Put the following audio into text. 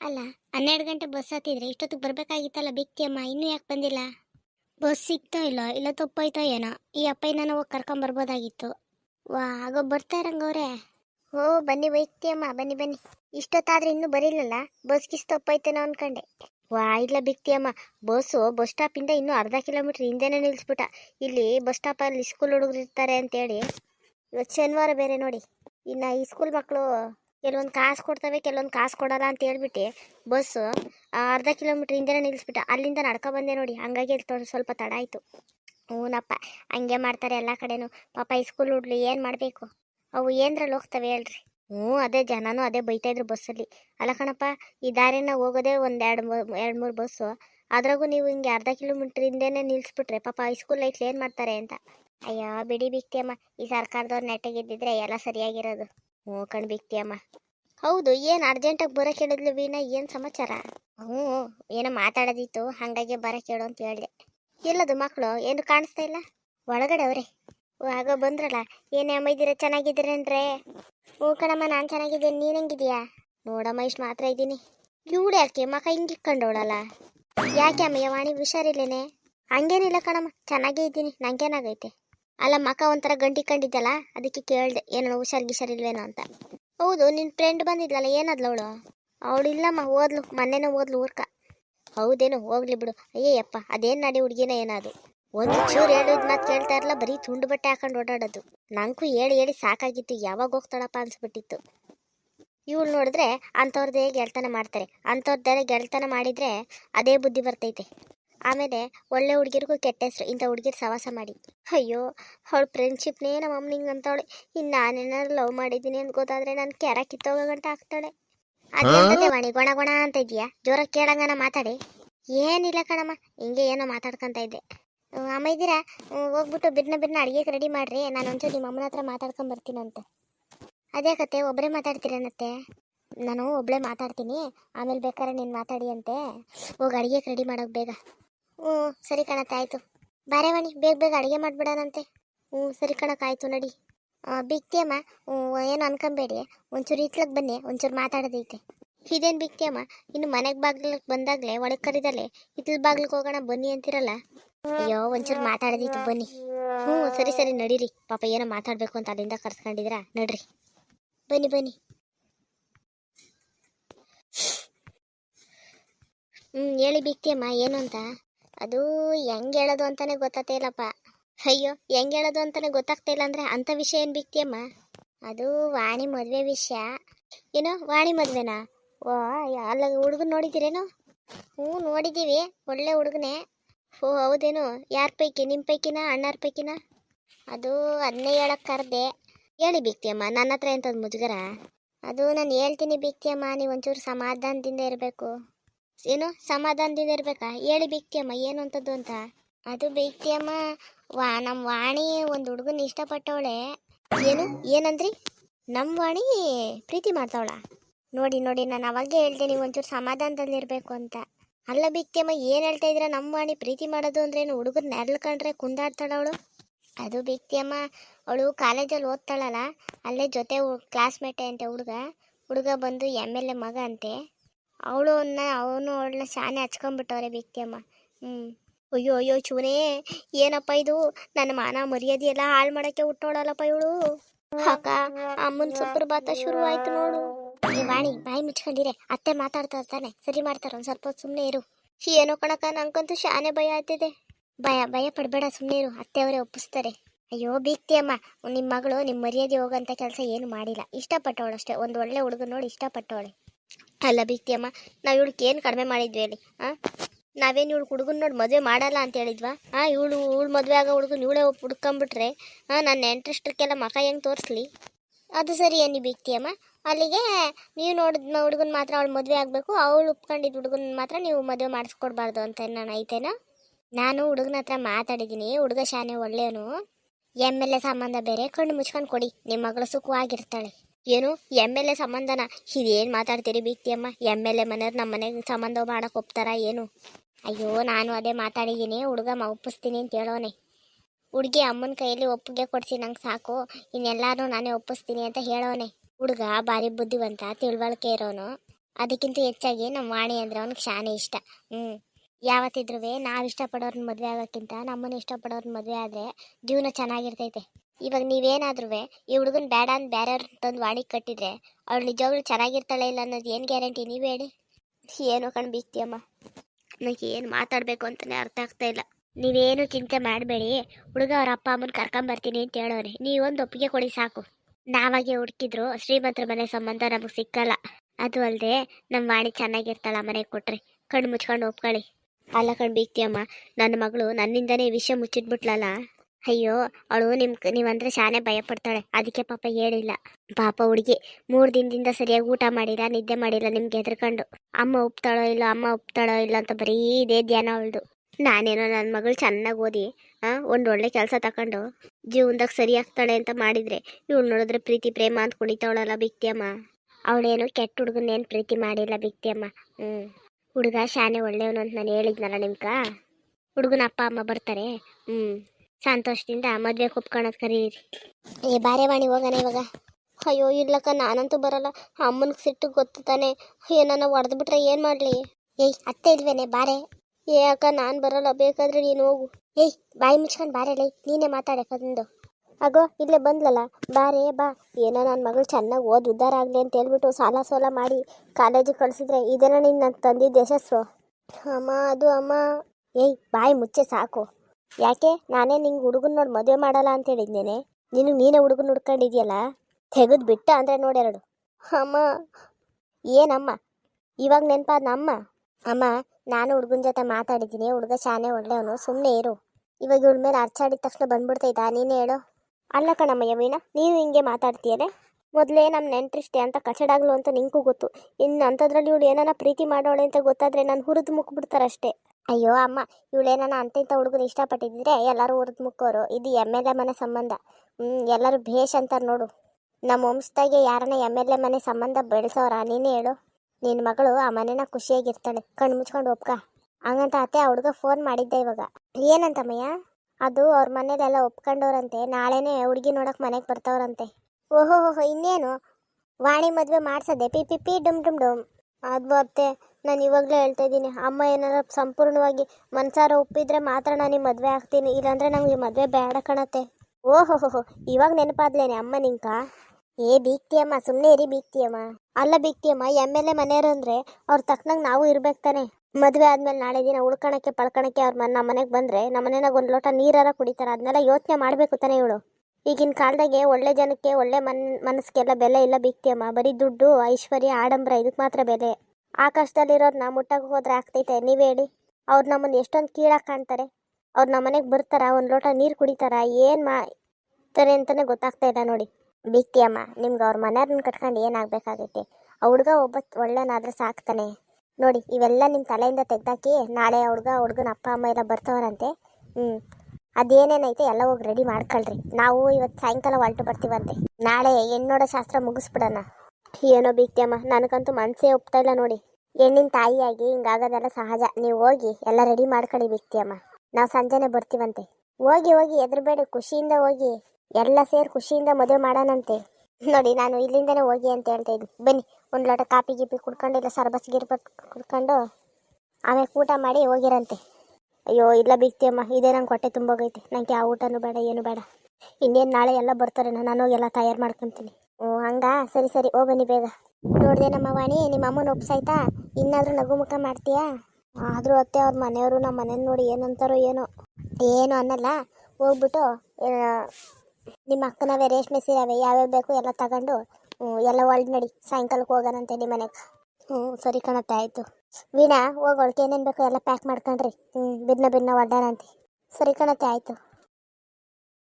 ಅಲ್ಲ, ಹನ್ನೆರಡು ಗಂಟೆ ಬಸ್ ಹತ್ತಿದ್ರೆ ಇಷ್ಟೊತ್ತಿಗೆ ಬರ್ಬೇಕಾಗಿತ್ತಲ್ಲ ಬಿಕ್ತಿಯಮ್ಮ ಇನ್ನೂ ಯಾಕೆ ಬಂದಿಲ್ಲ? ಬಸ್ ಸಿಗ್ತೋ ಇಲ್ಲ ಇಲ್ಲ ತಪ್ಪೋಯ್ತೋ ಏನೋ, ಈ ಅಪ್ಪಯ್ಯನ ಹೋಗಿ ಕರ್ಕೊಂಬರ್ಬೋದಾಗಿತ್ತು ವಾ ಆಗೋ ಬರ್ತಾ ಇರಂಗವ್ರೆ ಓ ಬನ್ನಿ ಬೈಕ್ತಿಯಮ್ಮ ಬನ್ನಿ ಬನ್ನಿ. ಇಷ್ಟೊತ್ತಾದ್ರೆ ಇನ್ನೂ ಬರೀಲಲ್ಲ ಬಸ್ ಕಿಸ್ ತಪ್ಪೋಯ್ತೇನೋ ಅನ್ಕಂಡೆ. ವಾ ಇಲ್ಲ ಬಿಕ್ತಿಯಮ್ಮ ಬಸ್ಸು ಬಸ್ ಸ್ಟಾಪಿಂದ ಇನ್ನೂ ಅರ್ಧ ಕಿಲೋಮೀಟ್ರ್ ಹಿಂದೆನೇ ನಿಲ್ಲಿಸ್ಬಿಟ್ಟ ಇಲ್ಲಿ ಬಸ್ ಸ್ಟಾಪಲ್ಲಿ ಸ್ಕೂಲ್ ಹುಡುಗರು ಇರ್ತಾರೆ ಅಂತೇಳಿ. ಇವತ್ತು ಶನಿವಾರ ಬೇರೆ ನೋಡಿ. ಇನ್ನು ಈ ಸ್ಕೂಲ್ ಮಕ್ಕಳು ಕೆಲವೊಂದು ಕಾಸು ಕೊಡ್ತವೆ, ಕೆಲವೊಂದು ಕಾಸು ಕೊಡಲ್ಲ ಅಂತ ಹೇಳ್ಬಿಟ್ಟು ಬಸ್ಸು ಅರ್ಧ ಕಿಲೋಮೀಟ್ರ್ ಹಿಂದೆನೇ ನಿಲ್ಲಿಸ್ಬಿಟ್ಟು ಅಲ್ಲಿಂದ ನಡ್ಕೊ ಬಂದೆ ನೋಡಿ. ಹಂಗಾಗಿ ತೊಡ್- ಸ್ವಲ್ಪ ತಡ ಆಯಿತು. ಹ್ಞೂನಪ್ಪ ಹಂಗೆ ಮಾಡ್ತಾರೆ ಎಲ್ಲ ಕಡೆನೂ. ಪಾಪ ಈ ಸ್ಕೂಲ್ ಹುಡ್ಲಿ ಏನು ಮಾಡಬೇಕು? ಅವು ಏನ್ರಲ್ಲಿ ಹೋಗ್ತವೆ ಹೇಳ್ರಿ? ಹ್ಞೂ, ಅದೇ ಜನನೂ ಅದೇ ಬೈತಾಯಿದ್ರು ಬಸ್ಸಲ್ಲಿ ಅಲ್ಲ. ಕಣಪ್ಪ, ಈ ದಾರಿನ ಹೋಗೋದೇ ಒಂದು ಎರಡು ಎರಡು ಮೂರು ಬಸ್ಸು ಅದ್ರಾಗೂ ನೀವು ಹಿಂಗೆ ಅರ್ಧ ಕಿಲೋಮೀಟ್ರ್ ಹಿಂದೆನೇ ನಿಲ್ಲಿಸ್ಬಿಟ್ರೆ ಪಾಪ ಹೈಸ್ಕೂಲ್ ಲೈಫ್ಲಿ ಏನು ಮಾಡ್ತಾರೆ ಅಂತ? ಅಯ್ಯೋ, ಬಿಡಿ ಬಿಕ್ತಿಯಮ್ಮ. ಈ ಸರ್ಕಾರದವ್ರು ನೆಟ್ಟಗಿದ್ದಿದ್ರೆ ಎಲ್ಲ ಸರಿಯಾಗಿರೋದು. ಹ್ಞೂ ಕಣ್ ಅಮ್ಮ. ಹೌದು, ಏನು ಅರ್ಜೆಂಟಾಗಿ ಬರೋಕೆ ಹೇಳಿದ್ಲು ವೀಣಾ? ಏನು ಸಮಾಚಾರ? ಹ್ಞೂ, ಏನೋ ಮಾತಾಡೋದಿತ್ತು, ಹಾಗಾಗಿ ಬರೋಕೆ ಹೇಳು ಅಂತ ಹೇಳಿದೆ. ಎಲ್ಲದು ಮಕ್ಕಳು ಏನು ಕಾಣಿಸ್ತಾ ಇಲ್ಲ? ಒಳಗಡೆ ಅವರೇ. ಓ ಆಗ ಬಂದ್ರಲ್ಲ? ಏನೇ ಅಮ್ಮ ಇದ್ದೀರಾ? ಚೆನ್ನಾಗಿದ್ದೀರೇನ್ರೇ? ಓ, ಕಣಮ್ಮ, ನಾನು ಚೆನ್ನಾಗಿದ್ದೀನಿ. ನೀನು ಹೆಂಗಿದ್ಯಾ ನೋಡಮ್ಮ, ಇಷ್ಟು ಮಾತ್ರ ಇದ್ದೀನಿ. ಇವಳು ಯಾಕೆ? ಮಕ ಹಿಂಗೆ ಇಕ್ಕೊಂಡವಳಲ್ಲ ಯಾಕೆ ಅಮ್ಮ ವಾಣಿ ಹುಷಾರಿಲ್ಲೇನೆ? ಹಂಗೇನಿಲ್ಲ ಕಣಮ್ಮ. ಚೆನ್ನಾಗೇ ಇದ್ದೀನಿ. ನಂಗೇನಾಗೈತೆ? ಅಲ್ಲ ಮಕ್ಕ ಒಂಥರ ಗಂಟಿ ಕಂಡಿದ್ದಲ್ಲ? ಅದಕ್ಕೆ ಕೇಳಿದೆ, ಏನೋ ಹುಷಾರ್ ಗಿಷಾರಿಲ್ವೇನೋ ಅಂತ. ಹೌದು ನಿನ್ನ ಫ್ರೆಂಡ್ ಬಂದಿದ್ಲಲ್ಲ, ಏನದ್ಲು ಅವಳು? ಅವಳು ಇಲ್ಲಮ್ಮ, ಓದ್ಲು, ಮೊನ್ನೆನೇ ಓದ್ಲು ಊರ್ಕ. ಹೌದೇನು, ಹೋಗ್ಲಿ ಬಿಡು. ಅಯ್ಯಯ್ಯಪ್ಪ, ಅದೇನು ನಡಿ ಹುಡುಗಿನ ಏನದು ಒಂದು ಚೂರು ಹೇಳಿದ್ ಮಾತು ಕೇಳ್ತಾ ಇರಲ್ಲ ಬರೀ ತುಂಡು ಬಟ್ಟೆ ಹಾಕೊಂಡು ಓಡಾಡೋದು. ನಂಗೂ ಹೇಳಿ ಹೇಳಿ ಸಾಕಾಗಿತ್ತು, ಯಾವಾಗ ಹೋಗ್ತಾಳಪ್ಪ ಅನ್ಸ್ಬಿಟ್ಟಿತ್ತು. ಇವಳು ನೋಡಿದ್ರೆ ಅಂಥವ್ರದ್ದೇ ಗೆಳ್ತನ ಮಾಡ್ತಾರೆ. ಅಂಥವ್ರದ್ದೇ ಗೆಳ್ತನ ಮಾಡಿದರೆ, ಅದೇ ಬುದ್ಧಿ ಬರ್ತೈತೆ. ಆಮೇಲೆ ಒಳ್ಳೆ ಹುಡುಗಿರಿಗೂ ಕೆಟ್ಟ ಹೆಸರು ಇಂಥ ಹುಡುಗಿರು ಸವಾಸ ಮಾಡಿ. ಅಯ್ಯೋ ಅವಳ ಫ್ರೆಂಡ್ಶಿಪ್ನೇ ನಮ್ಮ ಅಮ್ಮ ಹಿಂಗೆ ಅಂತವಳೆ ಇನ್ನು ನಾನೇನಾದ್ರು ಲವ್ ಮಾಡಿದ್ದೀನಿ ಅಂತ ಗೊತ್ತಾದ್ರೆ ನಾನು ಕೆರ ಕಿತ್ತೋಗೋ ಗಂಟ ಆಗ್ತಾಳೆ. ಅದೇ ವಾಣಿ ಗೊಣ ಗೊಣ ಅಂತ ಇದೆಯಾ ಜೋರ ಕೇಳಂಗನ ಮಾತಾಡಿ. ಏನಿಲ್ಲ ಕಣಮ್ಮ ಹಿಂಗೆ ಏನೋ ಮಾತಾಡ್ಕೊಂತ ಇದ್ದೆ. ಅಮ್ಮ ಇದ್ದೀರಾ? ಹೋಗ್ಬಿಟ್ಟು ಬಿರ್ನ ಬಿರ್ನ ಅಡಿಗೆಗೆ ರೆಡಿ ಮಾಡ್ರಿ. ನಾನು ಒಂಚೂರು ನಿಮ್ಮ ಅಮ್ಮನ ಹತ್ರ ಮಾತಾಡ್ಕೊಂಡ್ ಬರ್ತೀನಂತೆ. ಅದೇ ಕತೆ ಒಬ್ಬರೇ ಮಾತಾಡ್ತೀರೇನತ್ತೆ ನಾನು ಒಬ್ಬಳೇ ಮಾತಾಡ್ತೀನಿ. ಆಮೇಲೆ ಬೇಕಾದ್ರೆ ನೀನು ಮಾತಾಡಿ ಅಂತೆ. ಹೋಗಿ ಅಡಿಗೆಗೆ ರೆಡಿ ಮಾಡೋಕೆ ಬೇಗ. ಹ್ಞೂ, ಸರಿ ಕಣತ್ತೆ ಆಯಿತು. ಬಾರೆ ವಾಣಿ ಬೇಗ ಬೇಗ ಅಡುಗೆ ಮಾಡಿಬಿಡೋಣಂತೆ. ಹ್ಞೂ, ಸರಿ ಕಣಕ್ಕೆ, ಆಯ್ತು ನಡಿ. ಬಿಕ್ತಿಯಮ್ಮ ಏನು ಅನ್ಕೊಂಬೇಡಿ. ಒಂಚೂರು ಇತ್ಲಕ್ಕೆ ಬನ್ನಿ, ಒಂಚೂರು ಮಾತಾಡೋದೈತೆ. ಇದೇನು ಬಿಕ್ತಿಯಮ್ಮ ಇನ್ನು ಮನೆಗೆ ಬಾಗ್ಲಿಗೆ ಬಂದಾಗಲೇ, ಒಳಗೆ ಕರಿದಲ್ಲೇ, ಇತ್ಲ ಬಾಗ್ಲಿಗೆ ಹೋಗೋಣ, ಬನ್ನಿ ಅಂತಿರಲ್ಲ? ಅಯ್ಯೋ, ಒಂಚೂರು ಮಾತಾಡೋದಿತ್ತು ಬನ್ನಿ. ಹ್ಞೂ, ಸರಿ ಸರಿ, ನಡೀರಿ. ಪಾಪ, ಏನೋ ಮಾತಾಡಬೇಕು ಅಂತ ಅಲ್ಲಿಂದ ಕರ್ಸ್ಕೊಂಡಿದ್ದೀರಾ? ನಡ್ರಿ. ಬನ್ನಿ ಬನ್ನಿ. ಹ್ಞೂ, ಹೇಳಿ ಬಿಕ್ತಿಯಮ್ಮ ಏನು ಅಂತ? ಅದು ಹೆಂಗೆ ಹೇಳೋದು ಅಂತಾನೆ ಗೊತ್ತಾಗ್ತಾ ಇಲ್ಲಪ್ಪ. ಅಯ್ಯೋ, ಹೆಂಗೆ ಹೇಳೋದು ಅಂತಾನೆ ಗೊತ್ತಾಗ್ತಾ ಇಲ್ಲ ಅಂದರೆ ಅಂಥ ವಿಷಯ ಏನು ಬಿಕ್ತಿಯಮ್ಮ ಅದು ವಾಣಿ ಮದುವೆ ವಿಷಯ. ಏನೋ ವಾಣಿ ಮದುವೆನಾ? ಓ, ಅಲ್ಲ, ಹುಡುಗನ ನೋಡಿದ್ದೀರೇನು? ಹ್ಞೂ, ನೋಡಿದ್ದೀವಿ. ಒಳ್ಳೆ ಹುಡುಗನೇ. ಓ, ಹೌದೇನು? ಯಾರ ಪೈಕಿ? ನಿಮ್ಮ ಪೈಕಿನ, ಅಣ್ಣಾರ ಪೈಕಿನ? ಅದು ಅದನ್ನೇ ಹೇಳಕ್ಕೆ ಕರೆದೆ. ಹೇಳಿ ಬಿಕ್ತಿಯಮ್ಮ ನನ್ನ ಹತ್ರ ಎಂಥದ್ದು ಮುಜುಗರ? ಅದು ನಾನು ಹೇಳ್ತೀನಿ ಬಿಕ್ತಿಯಮ್ಮ ನೀವು ಒಂಚೂರು ಸಮಾಧಾನದಿಂದ ಇರಬೇಕು. ಏನು ಸಮಾಧಾನದಿಂದ ಇರಬೇಕಾ? ಹೇಳಿ ಬೇಕ್ತಿಯಮ್ಮ ಏನು ಅಂತದ್ದು ಅಂತ? ಅದು ಬೇಕ್ತಿಯಮ್ಮ ವಾ ನಮ್ಮ ವಾಣಿ ಒಂದು ಹುಡುಗನ ಇಷ್ಟಪಟ್ಟವಳೆ. ಏನು? ಏನಂದ್ರಿ? ನಮ್ಮ ವಾಣಿ ಪ್ರೀತಿ ಮಾಡ್ತಾವಳ. ನೋಡಿ ನೋಡಿ, ನಾನು ಅವಾಗೇ ಹೇಳ್ದೆ, ನೀವು ಒಂಚೂರು ಸಮಾಧಾನದಲ್ಲಿ ಇರಬೇಕು ಅಂತ. ಅಲ್ಲ ಬಿಕ್ತಿಯಮ್ಮ ಏನು ಹೇಳ್ತಾ ಇದ್ದೀರಾ? ನಮ್ಮ ವಾಣಿ ಪ್ರೀತಿ ಮಾಡೋದು ಅಂದ್ರೆ ಏನು ಹುಡುಗರು ನೆರಳು ಕಂಡ್ರೆ ಕುಂದಾಡ್ತಾಳವಳು ಅದು ಬಿಕ್ತಿಯಮ್ಮ ಅವಳು ಕಾಲೇಜಲ್ಲಿ ಓದ್ತಾಳಲ್ಲ, ಅಲ್ಲೇ ಜೊತೆ ಕ್ಲಾಸ್ಮೇಟೆ ಅಂತೆ ಹುಡುಗ. ಹುಡುಗ ಬಂದು ಎಂ ಎಲ್ ಎ ಮಗ ಅಂತೆ. ಅವಳು ಅವನು ಅವಳನ್ನ ಶಾನೆ ಹಚ್ಕೊಂಡ್ಬಿಟ್ಟವ್ರೆ ಬಿಕ್ತಿಯಮ್ಮ ಹ್ಞೂ ಅಯ್ಯೋ ಅಯ್ಯೋ ಚೂನೇ ಏನಪ್ಪ ಇದು? ನನ್ನ ಮಾನ ಮರ್ಯಾದೆ ಎಲ್ಲ ಹಾಳು ಮಾಡೋಕ್ಕೆ ಹುಟ್ಟೋಳಲ್ಲಪ್ಪ ಇವಳು? ಅಕ್ಕ, ಅಮ್ಮನ ಸುಪ್ರಭಾತ ಶುರು ಆಯ್ತು ನೋಡು. ಈ ವಾಣಿ, ಬಾಯಿ ಮುಚ್ಕೊಂಡಿರೆ. ಅತ್ತೆ ಮಾತಾಡ್ತಾ ಇರ್ತಾನೆ. ಸರಿ ಮಾಡ್ತಾರೆ, ಒಂದು ಸ್ವಲ್ಪ ಸುಮ್ಮನೆ ಇರು. ಏನೋ ಕಣಕ್ಕ, ನಂಗಂತೂ ಶಾನೆ ಭಯ ಆಗ್ತಿದೆ. ಭಯ ಭಯ ಪಡಬೇಡ ಸುಮ್ಮನೆ ಇರು. ಅತ್ತೆ ಅವರೇ ಒಪ್ಪಿಸ್ತಾರೆ. ಅಯ್ಯೋ ಬೀಗ್ತಿಯಮ್ಮ ನಿಮ್ಮ ಮಗಳು ನಿಮ್ಮ ಮರ್ಯಾದೆ ಹೋಗಂತ ಕೆಲಸ ಏನು ಮಾಡಿಲ್ಲ. ಇಷ್ಟಪಟ್ಟವಳು ಅಷ್ಟೇ ಒಂದು ಒಳ್ಳೆ ಹುಡುಗ ನೋಡಿ ಇಷ್ಟಪಟ್ಟವಳೆ. ಅಲ್ಲ ಬೀಗ್ತಿಯಮ್ಮ ನಾವು ಇವಳಿಗೆ ಏನು ಕಡಿಮೆ ಮಾಡಿದ್ವಿ ಹೇಳಿ ಹಾಂ ನಾವೇನು ಇವಳು ಹುಡುಗನ ನೋಡಿ ಮದುವೆ ಮಾಡಲ್ಲ ಅಂತ ಹೇಳಿದ್ವಾ? ಹಾಂ ಇವಳು ಇವಳು ಮದುವೆ ಆಗೋ ಹುಡುಗನ ಇವಳೇ ಹುಡ್ಕೊಂಬಿಟ್ರೆ ಹಾಂ ನನ್ನ ನೆಂಟ್ರಷ್ಟಕ್ಕೆಲ್ಲ ಮಕ ಹೆಂಗೆ ತೋರಿಸ್ಲಿ? ಅದು ಸರಿ ಏನು ಬಿಕ್ತಿಯಮ್ಮ ಅಲ್ಲಿಗೆ ನೀವು ನೋಡಿದ ಹುಡುಗನ ಮಾತ್ರ ಅವಳು ಮದುವೆ ಆಗಬೇಕು, ಅವಳು ಒಪ್ಕೊಂಡಿದ್ದ ಹುಡುಗನ ಮಾತ್ರ ನೀವು ಮದುವೆ ಮಾಡಿಸ್ಕೊಡ್ಬಾರ್ದು ಅಂತ ನಾನು ಐತೇನೋ? ನಾನು ಹುಡುಗನ ಹತ್ರ ಮಾತಾಡಿದ್ದೀನಿ ಹುಡುಗ ಶಾನೆ ಒಳ್ಳೆಯವನು, ಎಂ ಎಲ್ ಎ ಸಂಬಂಧ ಬೇರೆ, ಕಣ್ಣು ಮುಚ್ಕೊಂಡು ಕೊಡಿ ನಿಮ್ಮ ಮಗಳು ಸುಖವಾಗಿರ್ತಾಳೆ. ಏನು? ಎಂ ಎಲ್ ಎ ಸಂಬಂಧನ? ಇದೇನು ಮಾತಾಡ್ತೀರಿ ಬೀಗ್ತಿಯಮ್ಮ ಎಂ ಎಲ್ ಎ ಮನೆಯವ್ರು ನಮ್ಮ ಮನೆಗೆ ಸಂಬಂಧ ಮಾಡಕ್ಕೆ ಒಪ್ತಾರಾ ಏನು? ಅಯ್ಯೋ, ನಾನು ಅದೇ ಮಾತಾಡಿದ್ದೀನಿ ಹುಡುಗ ಒಪ್ಪಿಸ್ತೀನಿ ಅಂತ ಹೇಳೋನೆ. ಹುಡುಗಿ ಅಮ್ಮನ ಕೈಯಲ್ಲಿ ಒಪ್ಪಿಗೆ ಕೊಡ್ಸಿ, ನಂಗೆ ಸಾಕು. ಇನ್ನೆಲ್ಲರೂ ನಾನೇ ಒಪ್ಪಿಸ್ತೀನಿ ಅಂತ ಹೇಳೋನೆ. ಹುಡುಗ ಭಾರಿ ಬುದ್ಧಿವಂತ, ತಿಳುವಳಿಕೆ ಇರೋನು. ಅದಕ್ಕಿಂತ ಹೆಚ್ಚಾಗಿ ನಮ್ಮ ವಾಣಿ ಅಂದ್ರೆ ಅವ್ನಿಗೆ ಶಾನೆ ಇಷ್ಟ. ಹ್ಞೂ ಯಾವತ್ತಿದ್ರೂ ನಾವು ಇಷ್ಟಪಡೋರ್ನ ಮದುವೆ ಆಗೋಕ್ಕಿಂತ ನಮ್ಮನ್ನು ಇಷ್ಟಪಡೋರ್ನ ಮದುವೆ ಆದರೆ ಜೀವನ ಚೆನ್ನಾಗಿರ್ತೈತೆ. ಇವಾಗ ನೀವೇನಾದ್ರೂ ಈ ಹುಡುಗನ ಬೇಡ ಅಂತ ಬೇರೆಯವ್ರ ತಂದು ವಾಣಿಗೆ ಕಟ್ಟಿದ್ರೆ ಅವಳು ನಿಜವಾಗ್ಲೂ ಚೆನ್ನಾಗಿರ್ತಾಳೆ ಇಲ್ಲ ಅನ್ನೋದು ಏನು ಗ್ಯಾರಂಟಿ ನೀವ್ ಹೇಳಿ? ಏನು ಕಣ್ ಬೀಗ್ತೀಯಮ್ಮ. ನನಗೆ ಏನು ಮಾತಾಡಬೇಕು ಅಂತಾನೆ ಅರ್ಥ ಆಗ್ತಾ ಇಲ್ಲ. ನೀವೇನು ಚಿಂತೆ ಮಾಡಬೇಡಿ. ಹುಡುಗ ಅವ್ರ ಅಪ್ಪ ಅಮ್ಮನ ಕರ್ಕೊಂಬರ್ತೀನಿ ಅಂತ ಹೇಳೋರಿ ನೀವೊಂದು ಒಪ್ಪಿಗೆ ಕೊಡಿ ಸಾಕು. ನಾವಾಗೆ ಹುಡುಕಿದ್ರು ಶ್ರೀಮಂತರ ಮನೆ ಸಂಬಂಧ ನಮಗೆ ಸಿಕ್ಕಲ್ಲ. ಅದು ಅಲ್ಲದೆ ನಮ್ಮ ವಾಣಿ ಚೆನ್ನಾಗಿರ್ತಾಳ ಮನೆಗೆ ಕೊಟ್ರಿ. ಕಣ್ಣು ಮುಚ್ಕೊಂಡು ಒಪ್ಕೊಳ್ಳಿ. ಅಲ್ಲ ಕಣ್ ಬೀಗ್ತಿಯಮ್ಮ ನನ್ನ ಮಗಳು ನನ್ನಿಂದನೇ ವಿಷಯ ಮುಚ್ಚಿಟ್ಬಿಟ್ಲಲ್ಲ? ಅಯ್ಯೋ, ಅವಳು ನಿಮ್ ನೀವಂದ್ರೆ ಶಾನೆ ಭಯ ಪಡ್ತಾಳೆ ಅದಕ್ಕೆ ಪಾಪ ಹೇಳಿಲ್ಲ. ಪಾಪ ಹುಡುಗಿ. ಮೂರು ದಿನದಿಂದ ಸರಿಯಾಗಿ ಊಟ ಮಾಡಿಲ್ಲ, ನಿದ್ದೆ ಮಾಡಿಲ್ಲ ನಿಮ್ಗೆ ಹೆದರ್ಕೊಂಡು. ಅಮ್ಮ ಒಪ್ತಾಳೋ ಇಲ್ಲ, ಅಮ್ಮ ಒಪ್ತಾಳೋ ಇಲ್ಲ ಅಂತ ಬರೀ ಇದೇ ಧ್ಯಾನ ಅವಳ್ದು. ನಾನೇನೋ ನನ್ನ ಮಗಳು ಚೆನ್ನಾಗಿ ಓದಿ ಒಂದು ಒಳ್ಳೆ ಕೆಲಸ ತಕೊಂಡು ಜೀವನದಾಗ ಸರಿ ಆಗ್ತಾಳೆ ಅಂತ ಮಾಡಿದ್ರೆ ಇವಳು ನೋಡಿದ್ರೆ ಪ್ರೀತಿ, ಪ್ರೇಮ ಅಂತ ಕುಣಿತಾವಳಲ್ಲ ಬಿಕ್ತಿಯಮ್ಮ ಅವಳೇನು ಕೆಟ್ಟ ಹುಡುಗನೇನು ಪ್ರೀತಿ ಮಾಡಿಲ್ಲ ಬಿಕ್ತಿಯಮ್ಮ ಹ್ಞೂ ಹುಡುಗ ಶಾನೆ ಒಳ್ಳೆಯವನು ಅಂತ ನಾನು ಹೇಳಿದ್ನಲ್ಲ ನಿಮ್ಗ ಹುಡುಗನ ಅಪ್ಪ, ಅಮ್ಮ ಬರ್ತಾರೆ? ಹ್ಞೂ ಸಂತೋಷದಿಂದ ಮದುವೆ ಕುಪ್ಕೊಳೋದು ಕರೀರಿ. ಏ, ಬಾರೆ ವಾಣಿ, ಹೋಗೋಣ ಇವಾಗ. ಅಯ್ಯೋ ಇಲ್ಲಕ್ಕ ನಾನಂತೂ ಬರಲ್ಲ. ಅಮ್ಮನಿಗೆ ಸಿಟ್ಟು ಗೊತ್ತು ತಾನೆ. ಏನನ್ನ ಹೊಡೆದು ಬಿಟ್ರೆ ಏನು ಮಾಡಲಿ? ಏಯ್, ಅತ್ತೆ ಇಲ್ವೇನೆ ಬಾರೆ. ಏ, ಅಕ್ಕ, ನಾನು ಬರಲ್ಲ, ಬೇಕಾದ್ರೆ ನೀನು ಹೋಗು. ಏಯ್, ಬಾಯಿ ಮುಚ್ಕೊಂಡು ಬಾರೆ ನೀನೇ ಮಾತಾಡಕ್ಕಂದು ಅಗೋ, ಇಲ್ಲೇ ಬಂದ್ಲಲ್ಲ? ಬಾರೇ, ಬಾ. ಏನೋ ನನ್ನ ಮಗಳು ಚೆನ್ನಾಗಿ ಓದ್ ಉದ್ಧಾರ ಆಗಲಿ ಅಂತ ಹೇಳ್ಬಿಟ್ಟು ಸಾಲ ಸೋಲ ಮಾಡಿ ಕಾಲೇಜಿಗೆ ಕಳಿಸಿದ್ರೆ ಇದೇನ ನಿನ್ನ ತಂದಿದ್ದ ಯಶಸ್ಸು? ಅಮ್ಮ, ಅದು ಅಮ್ಮ. ಏಯ್, ಬಾಯಿ ಮುಚ್ಚೆ ಸಾಕು. ಯಾಕೆ? ನಾನೇ ನಿಂಗೆ ಹುಡುಗನ ನೋಡಿ ಮದುವೆ ಮಾಡಲ್ಲ ಅಂತ ಹೇಳಿದ್ದೇನೆ ನಿನಗೆ ನೀನೇ ಹುಡುಗನ ಹುಡ್ಕೊಂಡಿದ್ಯಲ್ಲ ತೆಗೆದು ಬಿಟ್ಟ ಅಂದರೆ ನೋಡೆರಡು ಅಮ್ಮ. ಏನಮ್ಮ? ಇವಾಗ ನೆನಪಾದ ಅಮ್ಮ ಅಮ್ಮ, ನಾನು ಹುಡುಗನ ಜೊತೆ ಮಾತಾಡಿದ್ದೀನಿ. ಹುಡುಗ ಶಾನೆ ಒಳ್ಳೆಯವನು. ಸುಮ್ಮನೆ ಇರು. ಇವಾಗ ಇವಳ ಮೇಲೆ ಅರ್ಚಾಡಿದ ತಕ್ಷಣ ಬಂದ್ಬಿಡ್ತೈತಾ? ನೀನೇ ಹೇಳು. ಅಲ್ಲ ಕಣಮ್ಮಯ್ಯ ಯವೀಣ ನೀನು ಹಿಂಗೆ ಮಾತಾಡ್ತೀಯೇ ಮೊದಲೇ ನಮ್ಮ ನೆಂಟ್ರಿಷ್ಟೇ ಅಂತ ಕಚಡಾಗ್ಲು ಅಂತ ನಿಂಗೂ ಗೊತ್ತು. ಇನ್ನು ಅಂಥದ್ರಲ್ಲಿ ಇವಳು ಏನಾನ ಪ್ರೀತಿ ಮಾಡೋಳೆ ಅಂತ ಗೊತ್ತಾದರೆ ನಾನು ಹುರಿದು ಮುಕ್ಬಿಡ್ತಾರಷ್ಟೇ. ಅಯ್ಯೋ, ಅಮ್ಮ ಇವಳೇನಾನ ಅಂತಿಂಥ ಹುಡುಗನ ಇಷ್ಟಪಟ್ಟಿದ್ರೆ ಎಲ್ಲರೂ ಹುರಿದು ಮುಕ್ಕೋರು. ಇದು ಎಂ ಎಲ್ ಎ ಮನೆ ಸಂಬಂಧ. ಹ್ಞೂ ಎಲ್ಲರೂ ಭೇಷ್ ಅಂತಾರೆ ನೋಡು. ನಮ್ಮ ವಂಶದಾಗೆ ಯಾರನ್ನ ಎಂ ಎಲ್ ಎ ಮನೆ ಸಂಬಂಧ ಬೆಳೆಸೋರ? ನೀನೇ ಹೇಳು. ನಿನ್ನ ಮಗಳು ಆ ಮನೆನ ಖುಷಿಯಾಗಿರ್ತಾಳೆ. ಕಣ್ಣು ಮುಚ್ಕೊಂಡು ಒಪ್ಕ. ಹಂಗಂತ ಅತ್ತೆ ಆ ಹುಡುಗ ಫೋನ್ ಮಾಡಿದ್ದೆ ಇವಾಗ. ಏನಂತಮ್ಮಯ್ಯ? ಅದು ಅವ್ರ ಮನೇಲೆಲ್ಲ ಒಪ್ಕೊಂಡವ್ರಂತೆ ನಾಳೆನೇ ಹುಡುಗಿ ನೋಡಕ್ಕೆ ಮನೆಗೆ ಬರ್ತವ್ರಂತೆ. ಓಹೋ ಹೋಹೋ ಇನ್ನೇನು? ವಾಣಿ ಮದುವೆ ಮಾಡ್ಸದೆ. ಪಿ ಪಿ ಪಿ, ಡುಮ್ ಡುಮ್ ಡುಮ್. ಅದು ಅತ್ತೆ ನಾನು ಇವಾಗಲೇ ಹೇಳ್ತಾ ಇದ್ದೀನಿ, ಅಮ್ಮ ಏನಾರ ಸಂಪೂರ್ಣವಾಗಿ ಮನ್ಸಾರ ಒಪ್ಪಿದ್ರೆ ಮಾತ್ರ ನಾನು ಈ ಮದುವೆ ಆಗ್ತೀನಿ, ಇಲ್ಲಾಂದ್ರೆ ನಂಗೆ ಈ ಮದುವೆ ಬೇಡ ಕಣತ್ತೆ. ಓಹೋ ಹೋ ಇವಾಗ ನೆನಪಾದ್ಲೇನೆ ಅಮ್ಮ ನಿಂಕ? ಏ, ಬೀಗ್ತಿಯಮ್ಮ ಸುಮ್ಮನೆ ಇರಿ ಬೀಗ್ತಿಯಮ್ಮ. ಅಲ್ಲ ಬೀಗ್ತಿಯಮ್ಮ, ಎಂ ಎಲ್ ಎ ಮನೆಯವರು ಅಂದ್ರೆ ಅವ್ರ ತಕ್ಕನಂಗೆ ನಾವು ಇರ್ಬೇಕು ತಾನೆ. ಮದುವೆ ಆದ್ಮೇಲೆ ನಾಳೆ ದಿನ ಉಳ್ಕೊಳಕ್ಕೆ ಪಳ್ಕಣಕ್ಕೆ ಅವ್ರ ಮನೆ ನಮ್ಮ ಮನೆಗೆ ಬಂದ್ರೆ ನಮ್ಮ ಮನೆಯಾಗ ಒಂದು ಲೋಟ ನೀರಾರ ಕುಡಿತಾರೆ ಅದನ್ನೆಲ್ಲ ಯೋಚನೆ ಮಾಡಬೇಕು ತಾನೆ ಇವಳು. ಈಗಿನ ಕಾಲದಾಗೆ ಒಳ್ಳೆ ಜನಕ್ಕೆ ಒಳ್ಳೆ ಮನ್ ಮನಸ್ಸಿಗೆಲ್ಲ ಬೆಲೆ ಇಲ್ಲ ಬೀಗ್ತಿಯಮ್ಮ, ಬರೀ ದುಡ್ಡು, ಐಶ್ವರ್ಯ, ಆಡಂಬರ ಇದಕ್ಕೆ ಮಾತ್ರ ಬೆಲೆ. ಆಕಾಶದಲ್ಲಿರೋರ್ನ ಮುಟ್ಟಕ್ಕೆ ಹೋದ್ರೆ ಆಗ್ತೈತೆ. ನೀವು ಹೇಳಿ. ಅವ್ರು ನಮ್ಮನ್ನು ಎಷ್ಟೊಂದು ಕೀಳಾಗಿ ಕಾಣ್ತಾರೆ. ಅವ್ರು ನಮ್ಮ ಮನೆಗೆ ಬರ್ತಾರ? ಒಂದು ಲೋಟ ನೀರು ಕುಡಿತಾರ? ಏನು ಮಾಡ್ತಾರೆ ಅಂತಲೇ ಗೊತ್ತಾಗ್ತಾ ಇಲ್ಲ ನೋಡಿ. ಬೀಗ್ತಿಯಮ್ಮ ನಿಮ್ಗೆ ಅವ್ರ ಮನೆಯವ್ರನ್ನ ಕಟ್ಕೊಂಡು ಏನಾಗಬೇಕಾಗೈತೆ ಆ ಹುಡುಗ ಒಬ್ಬ ಒಳ್ಳೆನಾದ್ರೆ ಸಾಕ್ತಾನೆ. ನೋಡಿ, ಇವೆಲ್ಲ ನಿಮ್ಮ ತಲೆಯಿಂದ ತೆಗ್ದಾಕಿ ನಾಳೆ ಹುಡುಗ ಹುಡುಗನ ಅಪ್ಪ, ಅಮ್ಮ ಎಲ್ಲ ಬರ್ತವರಂತೆ. ಹ್ಞೂ ಅದೇನೇನೈತೆ? ಎಲ್ಲ ಹೋಗಿ ರೆಡಿ ಮಾಡ್ಕೊಳ್ರಿ. ನಾವು ಇವತ್ತು ಸಾಯಂಕಾಲ ಹೊರಟು ಬರ್ತೀವಂತೆ. ನಾಳೆ ಹೆಣ್ಣೋಡ ಶಾಸ್ತ್ರ ಮುಗಿಸ್ಬಿಡೋಣ. ಏನೋ ಬೀಗ್ತಿಯಮ್ಮ ನನಗಂತೂ ಮನಸ್ಸೇ ಒಪ್ತಾ ಇಲ್ಲ ನೋಡಿ. ಹೆಣ್ಣಿನ ತಾಯಿಯಾಗಿ ಹಿಂಗಾಗೋದೆಲ್ಲ ಸಹಜ. ನೀವು ಹೋಗಿ ಎಲ್ಲ ರೆಡಿ ಮಾಡ್ಕೊಳ್ಳಿ ಬೀಗ್ತಿಯಮ್ಮ ನಾವು ಸಂಜೆನೆ ಬರ್ತೀವಂತೆ. ಹೋಗಿ ಹೋಗಿ ಎದ್ರಬೇಡಿ ಖುಷಿಯಿಂದ ಹೋಗಿ. ಎಲ್ಲ ಸೇರಿ ಖುಷಿಯಿಂದ ಮದುವೆ ಮಾಡೋಣಂತೆ. ನೋಡಿ, ನಾನು ಇಲ್ಲಿಂದನೇ ಹೋಗಿ ಅಂತ ಹೇಳ್ತಾ ಇದ್ದೀನಿ. ಬನ್ನಿ, ಒಂದು ಲೋಟ ಕಾಪಿ ಗೀಪಿ ಕುಡ್ಕೊಂಡು ಇಲ್ಲ ಸರ್ಬಸ್ ಗಿರ್ಬಸ್ ಕುಡ್ಕೊಂಡು ಆಮೇಲೆ ಊಟ ಮಾಡಿ ಹೋಗಿರಂತೆ. ಅಯ್ಯೋ, ಇಲ್ಲ ಬೀಗ್ತಿಯಮ್ಮ ಇದೇ ನಂಗೆ ಹೊಟ್ಟೆ ತುಂಬೋಗೈತೆ. ನನಗೆ ಆ ಊಟನೂ ಬೇಡ, ಏನು ಬೇಡ. ಇನ್ನೇನು ನಾಳೆ ಎಲ್ಲ ಬರ್ತಾರೆ. ನಾನು ಹೋಗಿ ಎಲ್ಲ ತಯಾರು ಮಾಡ್ಕೊತೀನಿ. ಹಂಗ? ಸರಿ ಸರಿ ಹೋಗನಿ ಬೇಗ. ನೋಡಿದೆ ನಮ್ಮ ವಾಣಿ, ನಿಮ್ಮ ಅಮ್ಮನ ಒಪ್ಸಾಯ್ತಾ? ಇನ್ನಾದರೂ ನಗು ಮುಖ ಮಾಡ್ತೀಯಾ? ಆದರೂ ಅತ್ತೆ ಅವ್ರ ಮನೆಯವರು ನಮ್ಮ ಮನೇನ ನೋಡಿ ಏನಂತಾರೋ ಏನೋ. ಏನು ಅನ್ನಲ್ಲ, ಹೋಗ್ಬಿಟ್ಟು ನಿಮ್ಮ ಅಕ್ಕನವೇ ರೇಷ್ಮೆ ಸೀರೆ ಯಾವ್ಯಾವ ಬೇಕು ಎಲ್ಲ ತಗೊಂಡು ಎಲ್ಲ ಒಳ್ ನಡಿ ಸಾಯಂಕಾಲಕ್ಕೆ ಹೋಗೋಣಂತೆ ನಿಮ್ಮ ಮನೆಗೆ. ಹ್ಞೂ, ಸರಿ ಕಣತ್ತೆ ಆಯಿತು. ವೀಣಾ ಹೋಗೋಳ್ಕೆ ಏನೇನು ಬೇಕು ಎಲ್ಲ ಪ್ಯಾಕ್ ಮಾಡ್ಕೊಂಡ್ರಿ. ಹ್ಞೂ ಬಿನ್ನ ಬಿನ್ನ ಒಡ್ಡಾನಂತೆ. ಸರಿ ಕಣತ್ತೆ, ಆಯಿತು.